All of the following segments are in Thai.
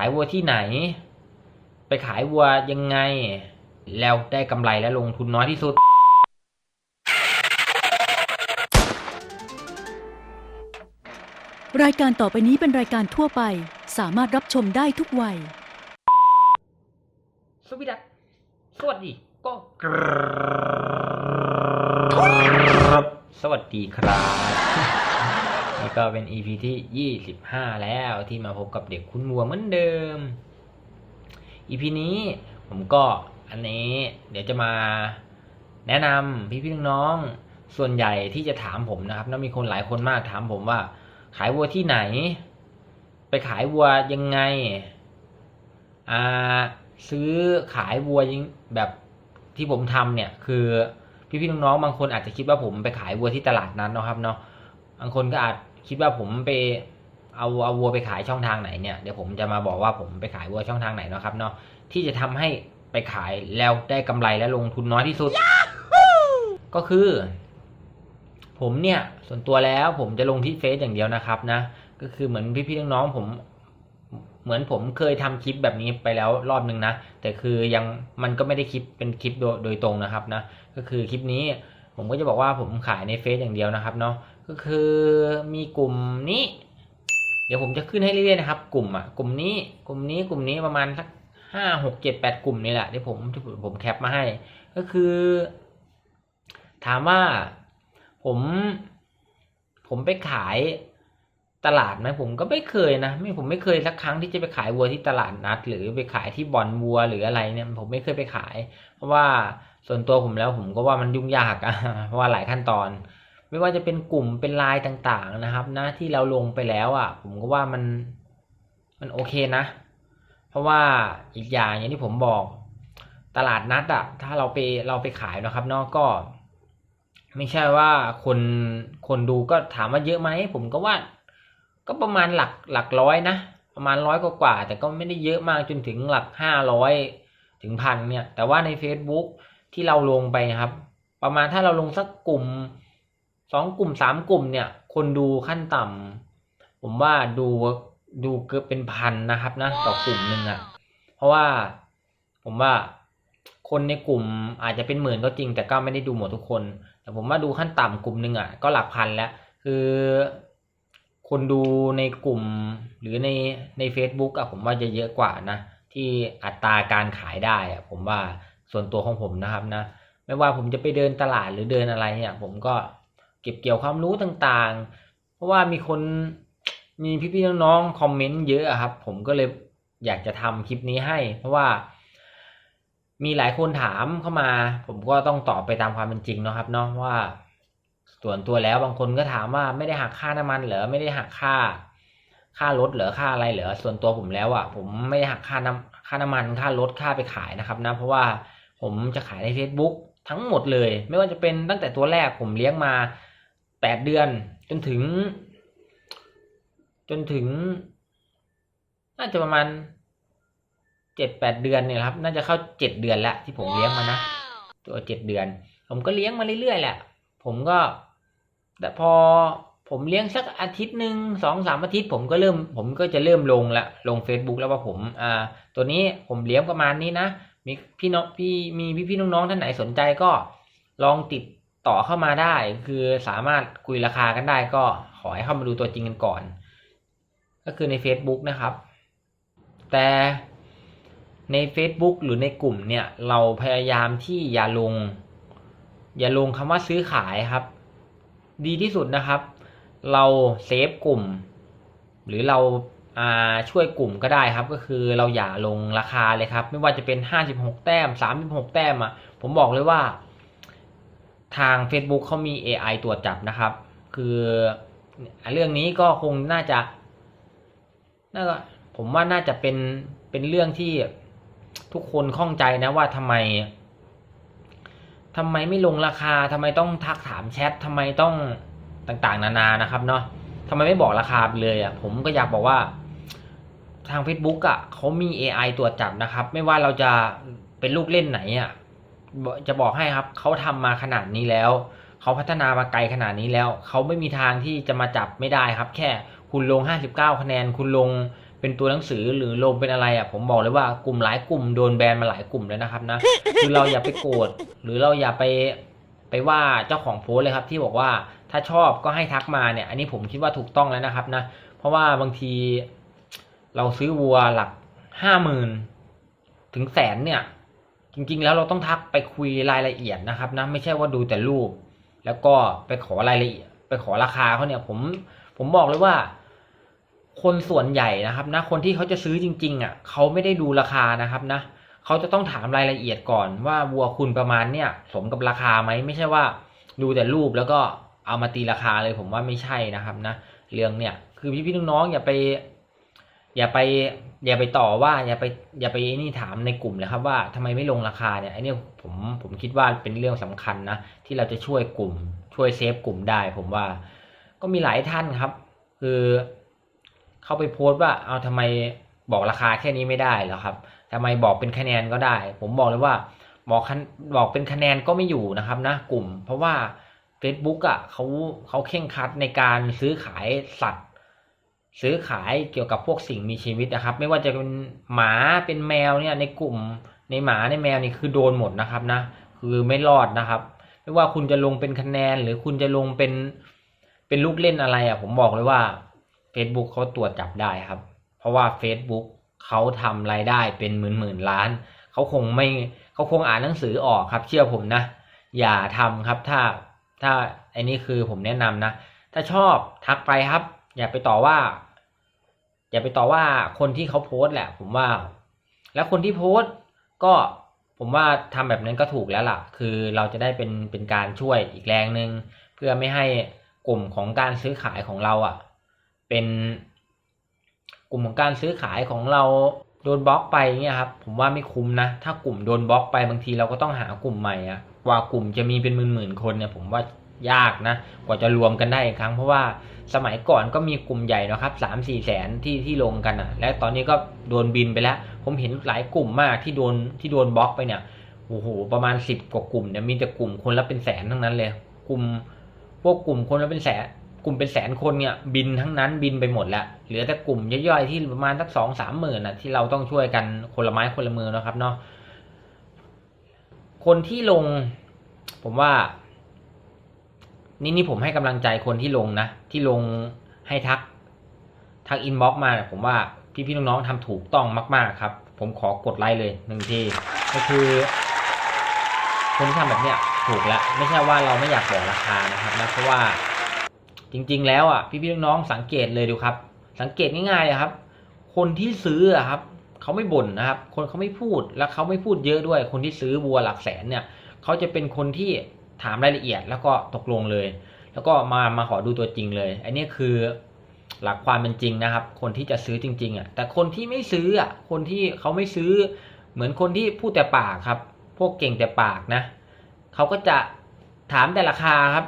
ายวัวที่ไหน ไปขายวัวยังไง แล้วได้กำไรและลงทุนน้อยที่สุด รายการต่อไปนี้เป็นรายการทั่วไป สามารถรับชมได้ทุกวัย สวัสดีครับสวัสดีก็กรับสวัสดีครับ นี่ก็เป็น EP ที่ 25 แล้วที่มาพบกับเด็กคุณวัวเหมือนเดิม EP นี้ผมก็อันนี้เดี๋ยวจะมาแนะนำพี่ๆน้องๆส่วนใหญ่ที่จะถามผมนะครับแล้วมีคนหลายคนมากถามผมว่า ขายวัวที่ไหน ไปขายวัวยังไงอ่าซื้อขายวัวยิงแบบที่ผมทำเนี่ยคือพี่ๆน้องๆบางคนอาจจะคิดว่าผมไปขายวัวที่ตลาดนั้นเนาะครับเนาะบางคนก็อาจ คิดว่าผมไปเอาเอาวัวไปขายช่องทางไหนเนี่ยเดี๋ยวผมจะมาบอกว่าผมไปขายวัวช่องทางไหนเนาะครับเนาะที่จะทำให้ไปขายแล้วได้กำไรและลงทุนน้อยที่สุด ก็คือ ผมเนี่ยส่วนตัวแล้วผมจะลงที่เฟซอย่างเดียวนะครับนะก็คือเหมือนพี่ๆน้องๆผมเหมือนผมเคยทำคลิปแบบนี้ไปแล้วรอบนึงนะ แต่คือยังมันก็ไม่ได้คลิปเป็นคลิปโดยโดยตรงนะครับนะ ก็คือคลิปนี้ผมก็จะบอกว่าผมขายในเฟซอย่างเดียวนะครับเนาะ ก็คือมีกลุ่มนี้ เดี๋ยวผมจะขึ้นให้เรื่อยๆนะครับ กลุ่มอะกลุ่มนี้กลุ่มนี้กลุ่มนี้ประมาณสักห้าหกเจ็ดแปดกลุ่มนี่แหละที่ผมที่ผมผมแคปมาให้ ก็คือ ถามว่าผม ผมไปขายตลาดไหมผมก็ไม่เคยนะไม่ผมไม่เคยสักครั้งที่จะไปขายวัวที่ตลาดนัด หรือไปขายที่บ่อนวัวหรืออะไรเนี่ย ผมไม่เคยไปขาย เพราะว่าส่วนตัวผมแล้วผมก็ว่ามันยุ่งยากอะเพราะว่าหลายขั้นตอน ไม่ว่าจะเป็นกลุ่มเป็นไลน์ต่างๆนะครับนะที่เราลงไปแล้วอะ ผมก็ว่ามันมันโอเคนะ เพราะว่าอีกอย่างอย่างที่ผมบอกตลาดนัดอะ ถ้าเราไปเราไปขายนะครับเนอกก็ ไม่ใช่ว่าคนคนดูก็ถามว่าเยอะไหมผมก็ว่า ก็ประมาณหลักหลักร้อยนะประมาณร้อยกว่าแต่ก็ไม่ได้เยอะมากจนถึงหลักห้าร้อยถึงพันเนี่ย แต่ว่าใน Facebook ที่เราลงไปนะครับ ประมาณถ้าเราลงสักกลุ่ม สองกลุ่มสามกลุ่มเนี่ย คนดูขั้นต่ำผมว่าดูดูเกือบเป็นพันนะครับนะต่อกลุ่มหนึ่งอะ่ะ เพราะว่าผมว่าคนในกลุ่มอาจจะเป็นหมื่นก็จริง แต่ก็ไม่ได้ดูหมดทุกคน แต่ผมว่าดูขั้นต่ำกลุ่มหนึ่งอะ ก็หลักพันแล้ว คือคนดูในกลุ่มหรือในใน Facebook อะผมว่าจะเยอะกว่านะ ที่อัตราการขายได้อะผมว่าส่วนตัวของผมนะครับนะ ไม่ว่าผมจะไปเดินตลาดหรือเดินอะไรเนี่ย ผมก็ เก็บเกี่ยวความรู้ต่างๆ เพราะว่ามีคนมีพี่ๆน้องๆคอมเมนต์เยอะครับ ผมก็เลยอยากจะทำคลิปนี้ให้ เพราะว่า มีหลายคนถามเข้ามา ผมก็ต้องตอบไปตามความเป็นจริงนะครับเนาะว่า ส่วนตัวแล้วบางคนก็ถามว่าไม่ได้หักค่าน้ำมันเหรอไม่ได้หักค่า ค่ารถเหรอค่าอะไรเหรอส่วนตัวผมแล้วอะ ผมไม่ได้หักค่าน้ำค่าน้ำมันค่ารถค่าไปขายนะครับ นะเพราะว่าผมจะขายใน Facebook ทั้งหมดเลย ไม่ว่าจะเป็นตั้งแต่ตัวแรกผมเลี้ยงมา แปดเดือน จนถึง จนถึง น่าจะประมาณเจ็ดแปดเดือนเนี่ยครับ น่าจะเข้าเจ็ดเดือนล้วที่ผมเลี้ยงมานะตัวเจ็ดเดือน ผมก็เลี้ยงมาเรื่อยๆแหละ ผมก็ แต่พอผมเลี้ยงสักอาทิตย์หนึ่งสองสามอาทิตย์ ผมก็เริ่ม ผมก็จะเริ่มลงละลง Facebook แล้วว่าผม อ่า ตัวนี้ผมเลี้ยงประมาณนี้นะมีพี่น้องพี่มีพี่พี่น้องๆท่านไหนสนใจก็ลองติด ต่อเข้ามาได้ คือสามารถคุยราคากันได้ก็ขอให้เข้ามาดูตัวจริงกันก่อน ก็คือใน Facebook นะครับ แต่ใน Facebook หรือในกลุ่มเนี่ยเราพยายามที่อย่าลง อย่าลงคำว่าซื้อขายครับ ดีที่สุดนะครับ เราเซฟกลุ่ม หรือเราช่วยกลุ่มก็ได้ครับ ก็คือเราอย่าลงราคาเลยครับ ไม่ว่าจะเป็น 56 แต้ม 36 แต้มอะผมบอกเลยว่า ทาง Facebook เขามี AI ตรวจจับนะครับ คือเรื่องนี้ก็คงน่าจะน่าจะผมว่าน่าจะเป็นเป็นเรื่องที่ทุกคนข้องใจนะว่าทำไมทำไมไม่ลงราคาทำไมต้องทักถามแชททำไมต้องต่างๆ นานานะครับเนาะทำไมไม่บอกราคาเลยอะผมก็อยากบอกว่าทาง Facebook อะเขามี AI ตรวจจับนะครับ ไม่ว่าเราจะเป็นลูกเล่นไหนอะ จะบอกให้ครับเขาทำมาขนาดนี้แล้วเขาพัฒนามาไกลขนาดนี้แล้วเขาไม่มีทางที่จะมาจับไม่ได้ครับ แค่คุณลง 59 คะแนน คุณลงเป็นตัวหนังสือหรือลงเป็นอะไรอะ ผมบอกเลยว่ากลุ่มหลายกลุ่มโดนแบนมาหลายกลุ่มแล้วนะครับนะคือเราอย่าไปโกรธหรือเราอย่าไปไปว่าเจ้าของโพสเลยครับ ที่บอกว่าถ้าชอบก็ให้ทักมาเนี่ย อันนี้ผมคิดว่าถูกต้องแล้วนะครับนะเพราะว่าบางทีเราซื้อวัวหลักห้าหมื่นถึงแสนเนี่ย จริงๆ แล้วเราต้องทักไปคุยรายละเอียดนะครับนะไม่ใช่ว่าดูแต่รูป แล้วก็ไปขอรายละเอียด ไปขอราคาเขาเนี่ยผมผมบอกเลยว่า คนส่วนใหญ่นะครับนะคนที่เขาจะซื้อจริง ๆอะเขาไม่ได้ดูราคานะครับนะเขาจะต้องถามรายละเอียดก่อนว่าวัวคุณประมาณเนี่ย สมกับราคาไหมไม่ใช่ว่า ดูแต่รูปแล้วก็เอามาตีราคาเลยผมว่าไม่ใช่นะครับนะเรื่องเนี่ยคือพี่ๆน้องๆอย่าไป อย่าไปอย่าไปต่อว่าอย่าไปอย่าไปนี่ถามในกลุ่มเลยครับว่าทำไมไม่ลงราคาเนี่ยไอ้นี่ผมผมคิดว่าเป็นเรื่องสำคัญนะที่เราจะช่วยกลุ่ม ช่วยเซฟกลุ่มได้ ผมว่า ก็มีหลายท่านครับ คือเข้าไปโพสต์ว่าเอาทำไมบอกราคาแค่นี้ไม่ได้เหรอครับทำไมบอกเป็นคะแนนก็ได้ ผมบอกเลยว่าบอกคะบอกเป็นคะแนนก็ไม่อยู่นะครับนะกลุ่ม เพราะว่า Facebook อะเขาเขาเข่งคัดในการซื้อขายสัตว์ ซื้อขายเกี่ยวกับพวกสิ่งมีชีวิตนะครับ ไม่ว่าจะเป็นหมาเป็นแมวเนี่ยในกลุ่มในหมาในแมวนี่คือโดนหมดนะครับนะคือไม่รอดนะครับ ไม่ว่าคุณจะลงเป็นคะแนน หรือคุณจะลงเป็นเป็นลูกเล่นอะไรอะผมบอกเลยว่า Facebook เขาตรวจจับได้ครับ เพราะว่า Facebook เขาทำรายได้เป็นหมื่นหมื่นล้านเขาคงไม่เขาคงอ่านหนังสือออกครับ เชื่อผมนะ อย่าทำครับถ้าถ้าอ้นี่คือผมแนะนำนะ ถ้าชอบทักไปครับ อย่าไปต่อว่า อย่าไปต่อว่าคนที่เขาโพสต์แหละ ผมว่า แล้วคนที่โพสต์ก็ผมว่าทำแบบนั้นก็ถูกแล้วล่ะ คือเราจะได้เป็นเป็นการช่วยอีกแรงหนึ่งเพื่อไม่ให้กลุ่มของการซื้อขายของเราอะ เป็นกลุ่มของการซื้อขายของเราโดนบล็อกไปเนี่ยครับ ผมว่าไม่คุ้มนะ ถ้ากลุ่มโดนบล็อกไปบางทีเราก็ต้องหากลุ่มใหม่อะกว่ากลุ่มจะมีเป็นหมื่นๆคนเนี่ย ผมว่า ยากนะ กว่าจะรวมกันได้อีกครั้ง เพราะว่าสมัยก่อนก็มีกลุ่มใหญ่นะครับสามสี่แสนที่ที่ลงกันอะ และตอนนี้ก็โดนบินไปแล้ว ผมเห็นหลายกลุ่มมากที่โดนที่โดนบล็อกไปเนี่ยโอ้โหประมาณสิบกว่ากลุ่มเนี่ยมีแต่กลุ่มคนละเป็นแสนทั้งนั้นเลย กลุ่มพวกกลุ่มคนละเป็นแสนกลุ่มเป็นแสนคนเนี่ยบินทั้งนั้นบินไปหมดแล้วเหลือแต่กลุ่มย่อยๆที่ประมาณสักสองสามหมื่นอะที่เราต้องช่วยกันคนละไม้คนละมือนะครับเนาะคนที่ลง ผมว่า นี่นี่ผมให้กำลังใจคนที่ลงนะ ที่ลงให้ทัก ทักอินบ็อกมา ผมว่าพี่ๆน้องๆทำถูกต้องมาก ๆ ครับ ผมขอกดไลค์เลยหนึ่งทีก็คือ คนที่ทำแบบเนี้ยถูกแล้วไม่ใช่ว่าเราไม่อยากบอกราคานะครับนะเพราะว่าจริง ๆ แล้วอะพี่ๆน้องๆสังเกตเลยดูครับ สังเกตง่ายๆเลยครับ คนที่ซื้ออะครับเขาไม่บ่นนะครับ คนเขาไม่พูดแล้วเขาไม่พูดเยอะด้วย คนที่ซื้อวัวหลักแสนเนี่ยเขาจะเป็นคนที่ ถามรายละเอียดแล้วก็ตกลงเลย แล้วก็มามาขอดูตัวจริงเลย อันนี้คือหลักความเป็นจริงนะครับ คนที่จะซื้อจริง ๆอะแต่คนที่ไม่ซื้ออะคนที่เขาไม่ซื้อ เหมือนคนที่พูดแต่ปากครับ พวกเก่งแต่ปากนะเขาก็จะถามแต่ราคาครับ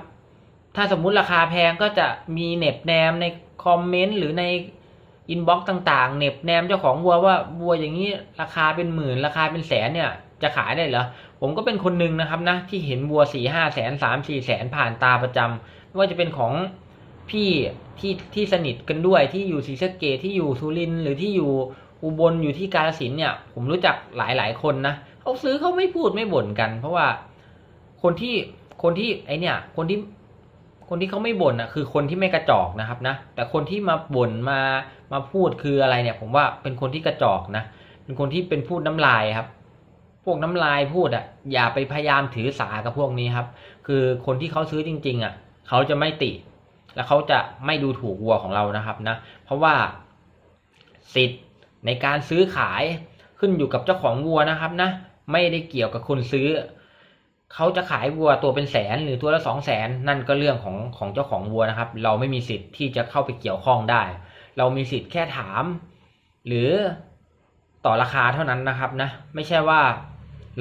ถ้าสมมุติราคาแพงก็จะมีเหน็บแนมในคอมเมนต์หรือในอินบ็อกซ์ต่างๆเหน็บแนมเจ้าของวัวว่าวัวอย่างนี้ราคาเป็นหมื่นราคาเป็นแสนเนี่ย จะขายได้เหรอ ผมก็เป็นคนหนึ่งนะครับนะที่เห็นวัวสี่ห้าแสนสามสี่แสนผ่านตาประจำไม่ว่าจะเป็นของพี่ที่ที่สนิทกันด้วยที่อยู่ศรีสะเกดที่อยู่สุรินหรือที่อยู่อุบลอยู่ที่กาฬสินเนี่ยผมรู้จักหลายหลายคนนะเขาซื้อเขาไม่พูดไม่บ่นกัน เพราะว่าคนที่คนที่ไอเนี่ย คนที่คนที่เขาไม่บ่นอะคือคนที่ไม่กระจอกนะครับนะแต่คนที่มาบ่นมามาพูดคืออะไรเนี่ย ผมว่าเป็นคนที่กระจอกนะเป็นคนที่เป็นพูดน้ำลายครับ พวกน้ำลายพูดอะ อย่าไปพยายามถือสากับพวกนี้ครับ คือคนที่เขาซื้อจริง ๆอะ เขาจะไม่ติ และเขาจะไม่ดูถูกวัวของเรานะครับนะ เพราะว่าสิทธิ์ในการซื้อขายขึ้นอยู่กับเจ้าของวัวนะครับนะ ไม่ได้เกี่ยวกับคนซื้อ เขาจะขายวัวตัวเป็นแสนหรือตัวละสองแสนนั่นก็เรื่องของของเจ้าของวัวนะครับ เราไม่มีสิทธิ์ที่จะเข้าไปเกี่ยวข้องได้ เรามีสิทธิ์แค่ถาม หรือต่อราคาเท่านั้นนะครับนะ ไม่ใช่ว่า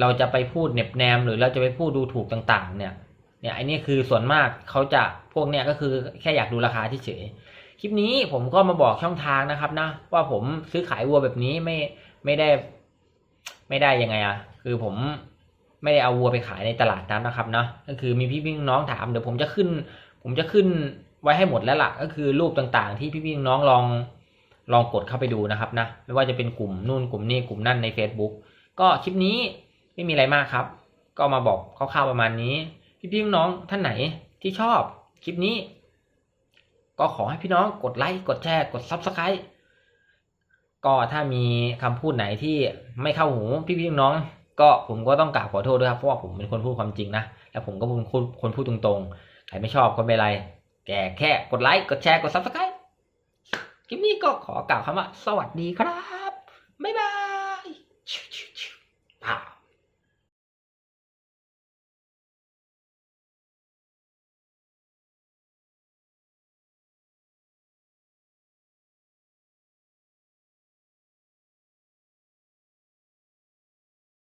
เราจะไปพูดเน็บแนม หรือเราจะไปพูดดูถูกต่าง ๆ เนี่ย เนี่ยไอ้นี่คือส่วนมากเขาจะพวกเนี้ยก็คือแค่อยากดูราคาเฉยคลิปนี้ผมก็มาบอกช่องทางนะครับนะว่าผมซื้อขายวัวแบบนี้ไม่ไม่ได้ ไม่ได้ยังไงอะคือผมไม่ได้เอาวัวไปขายในตลาดนั้นนะครับเนาะก็คือมีพี่ๆน้องถามเดี๋ยวผมจะขึ้น ผมจะขึ้นไว้ให้หมดแล้วล่ะ ก็คือรูปต่างๆ ที่พี่ๆน้องลองลองกดเข้าไปดูนะครับนะไม่ว่าจะเป็นกลุ่มนู่นกลุ่มนี้กลุ่มนั่นใน Facebook ก็คลิปนี้ ไม่มีอะไรมากครับ ก็มาบอกคร่าวๆประมาณนี้ พี่ๆน้องท่านไหนที่ชอบคลิปนี้ ก็ขอให้พี่น้องกดไลค์กดแชร์กด Subscribe ก็ถ้ามีคำพูดไหนที่ไม่เข้าหูพี่ๆน้องก็ผมก็ต้องกราบขอโทษด้วยครับเพราะว่าผมเป็นคนพูดความจริงนะแล้วผมก็เป็นคนคนพูดตรงๆใครไม่ชอบก็ไม่เป็นไรแกแค่กดไลค์กดแชร์กด Subscribe คลิปนี้ก็ขอกล่าวคำว่า สวัสดีครับบ๊ายบาย